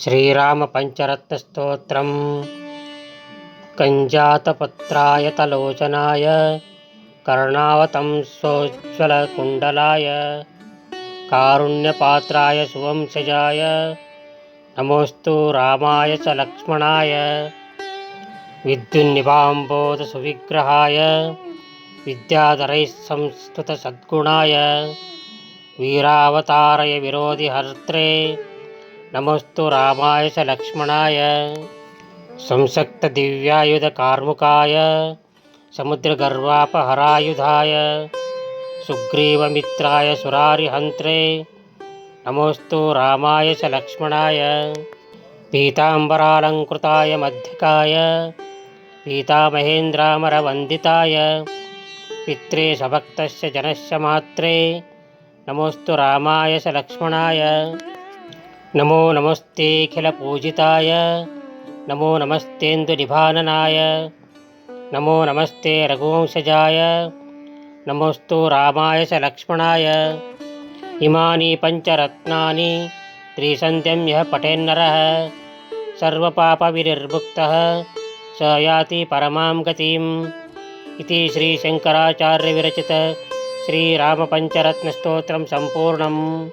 श्रीरामपञ्चरत्नस्तोत्रम् कञ्जातपत्राय तलोचनाय कर्णावतंसोज्ज्वलकुण्डलाय कारुण्यपात्राय सुवंशजाय नमोऽस्तु रामाय च लक्ष्मणाय विद्युन्निभाम्बोधसुविग्रहाय विद्याधरैः संस्तुतसद्गुणाय वीरावतारय विरोधिहर्त्रे नमोऽस्तु रामाय च लक्ष्मणाय संसक्तदिव्यायुधकार्मुकाय समुद्रगर्वापहरायुधाय सुग्रीवमित्राय सुरारिहन्त्रे नमोऽस्तु रामाय च लक्ष्मणाय पीताम्बरालङ्कृताय मध्यकाय पीतामहेन्द्रामरवन्दिताय पित्रे सभक्तस्य जनस्य मात्रे नमोऽस्तु च लक्ष्मणाय नमो नमस्तेऽखिलपूजिताय नमो नमस्तेन्दुनिभाननाय। नमो नमस्ते रघुवंशजाय। नमोऽस्तु रामाय च लक्ष्मणाय। इमानि पञ्चरत्नानि त्रिसन्ध्यं यः पठेन्नरः सर्वपापविनिर्मुक्तः स याति परमां गतिम् इति श्रीशङ्कराचार्यविरचित श्रीरामपञ्चरत्नस्तोत्रं सम्पूर्णम्